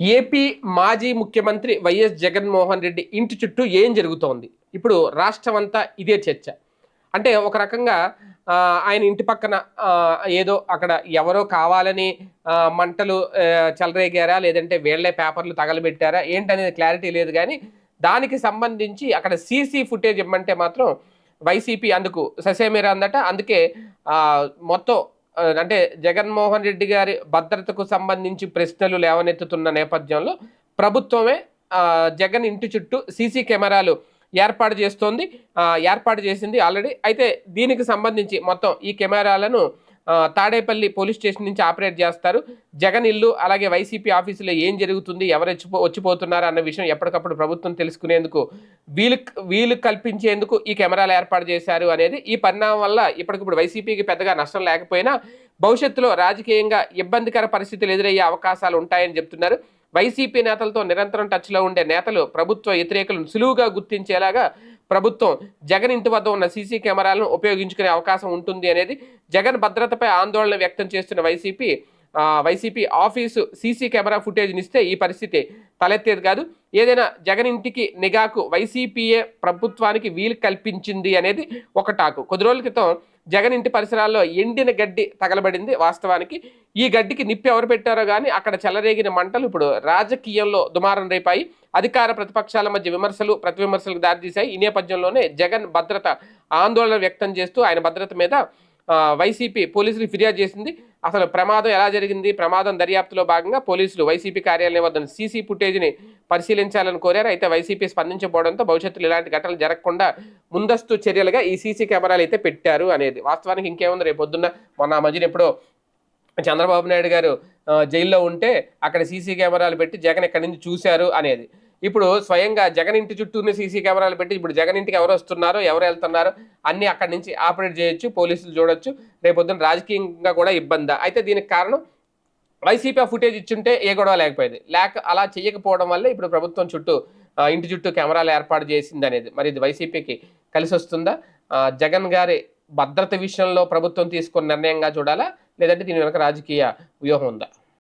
AP మాజీ ముఖ్యమంత్రి YS Jaganmohan Reddy ఇంటి చుట్టూ ఏం జరుగుతోంది? ఇప్పుడు రాష్ట్రం అంతా ఇదే చర్చ. అంటే ఒక రకంగా ఆయన ఇంటి పక్కన ఏదో అక్కడ ఎవరో కావాలని మంటలు చెలరేగారా? లేదంటే వీళ్ళే పేపర్లు తగలబెట్టారా? ఏంటనేది క్లారిటీ లేదు కానీ దానికి సంబంధించి అక్కడ సీసీ ఫుటేజ్ ఇమ్మంటే మాత్రం వైసీపీ అందుకు ససేమిరా అందట అందుకే మొత్తం అంటే జగన్మోహన్ రెడ్డి గారి భద్రతకు సంబంధించి ప్రశ్నలు లేవనెత్తుతున్న నేపథ్యంలో ప్రభుత్వమే జగన్ ఇంటి చుట్టూ సీసీ కెమెరాలు ఏర్పాటు చేస్తోంది. ఏర్పాటు చేసింది ఆల్రెడీ. అయితే దీనికి సంబంధించి మొత్తం ఈ కెమెరాలను తాడేపల్లి పోలీస్ స్టేషన్ నుంచి ఆపరేట్ చేస్తారు. జగన్ ఇల్లు అలాగే వైసీపీ ఆఫీసులో ఏం జరుగుతుంది ఎవరు వచ్చిపో వచ్చిపోతున్నారు అన్న విషయం ఎప్పటికప్పుడు ప్రభుత్వం తెలుసుకునేందుకు వీలు వీలు కల్పించేందుకు ఈ కెమెరాలు ఏర్పాటు చేశారు అనేది ఈ పరిణామం వల్ల ఇప్పటికిప్పుడు వైసీపీకి పెద్దగా నష్టం లేకపోయినా భవిష్యత్తులో రాజకీయంగా ఇబ్బందికర పరిస్థితులు ఎదురయ్యే అవకాశాలు ఉంటాయని చెప్తున్నారు. వైసీపీ నేతలతో నిరంతరం టచ్లో ఉండే నేతలు ప్రభుత్వ వ్యతిరేకులను సులువుగా గుర్తించేలాగా ప్రభుత్వం జగన్ ఇంటి వద్ద ఉన్న సీసీ కెమెరాలను ఉపయోగించుకునే అవకాశం ఉంటుంది అనేది జగన్ భద్రతపై ఆందోళన వ్యక్తం చేస్తున్న YCP YCP office CC camera ఫుటేజ్ని ఇస్తే ఈ పరిస్థితి తలెత్తేది కాదు. ఏదైనా జగన్ ఇంటికి నిఘాకు వైసీపీఏ ప్రభుత్వానికి వీలు కల్పించింది అనేది ఒక టాకు. కొద్ది రోజుల క్రితం జగన్ ఇంటి పరిసరాల్లో ఎండిన గడ్డి తగలబడింది వాస్తవానికి. ఈ గడ్డికి నిప్పి ఎవరు పెట్టారో కానీ అక్కడ చెలరేగిన మంటలు ఇప్పుడు రాజకీయంలో దుమారం రేపాయి. అధికార ప్రతిపక్షాల మధ్య విమర్శలు ప్రతి విమర్శలకు దారితీశాయి. ఈ నేపథ్యంలోనే జగన్ భద్రత ఆందోళన వ్యక్తం చేస్తూ ఆయన భద్రత మీద వైసీపీ పోలీసులు ఫిర్యాదు చేసింది. అసలు ప్రమాదం ఎలా జరిగింది? ప్రమాదం దర్యాప్తులో భాగంగా పోలీసులు వైసీపీ కార్యాలయం వద్ద సీసీ ఫుటేజ్ని పరిశీలించాలని కోరారు. అయితే వైసీపీ స్పందించబోవడంతో భవిష్యత్తులో ఇలాంటి ఘటనలు జరగకుండా ముందస్తు చర్యలుగా ఈ సీసీ కెమెరాలు అయితే పెట్టారు అనేది. వాస్తవానికి ఇంకేముంది? రేపు పొద్దున్న మొన్న మధ్యన ఎప్పుడో చంద్రబాబు నాయుడు గారు జైల్లో ఉంటే అక్కడ సీసీ కెమెరాలు పెట్టి జగన్ ఎక్కడి నుంచి చూశారు అనేది. ఇప్పుడు స్వయంగా జగన్ ఇంటి చుట్టూనే సీసీ కెమెరాలు పెట్టి ఇప్పుడు జగన్ ఇంటికి ఎవరు వస్తున్నారో ఎవరు వెళ్తున్నారో అన్ని అక్కడి నుంచి ఆపరేట్ చేయొచ్చు పోలీసులు చూడొచ్చు. రేపొద్దున రాజకీయంగా కూడా ఇబ్బంది? అయితే దీనికి కారణం వైసీపీ ఫుటేజ్ ఇచ్చుంటే ఏ గొడవ లేకపోయేది. లేక అలా చేయకపోవడం వల్ల ఇప్పుడు ప్రభుత్వం చుట్టూ ఇంటి చుట్టూ కెమెరాలు ఏర్పాటు చేసింది అనేది మరి ఇది వైసీపీకి కలిసి వస్తుందా? జగన్ గారి భద్రత విషయంలో ప్రభుత్వం తీసుకున్న నిర్ణయంగా చూడాలా? లేదంటే దీని వెనక రాజకీయ వ్యూహం ఉందా?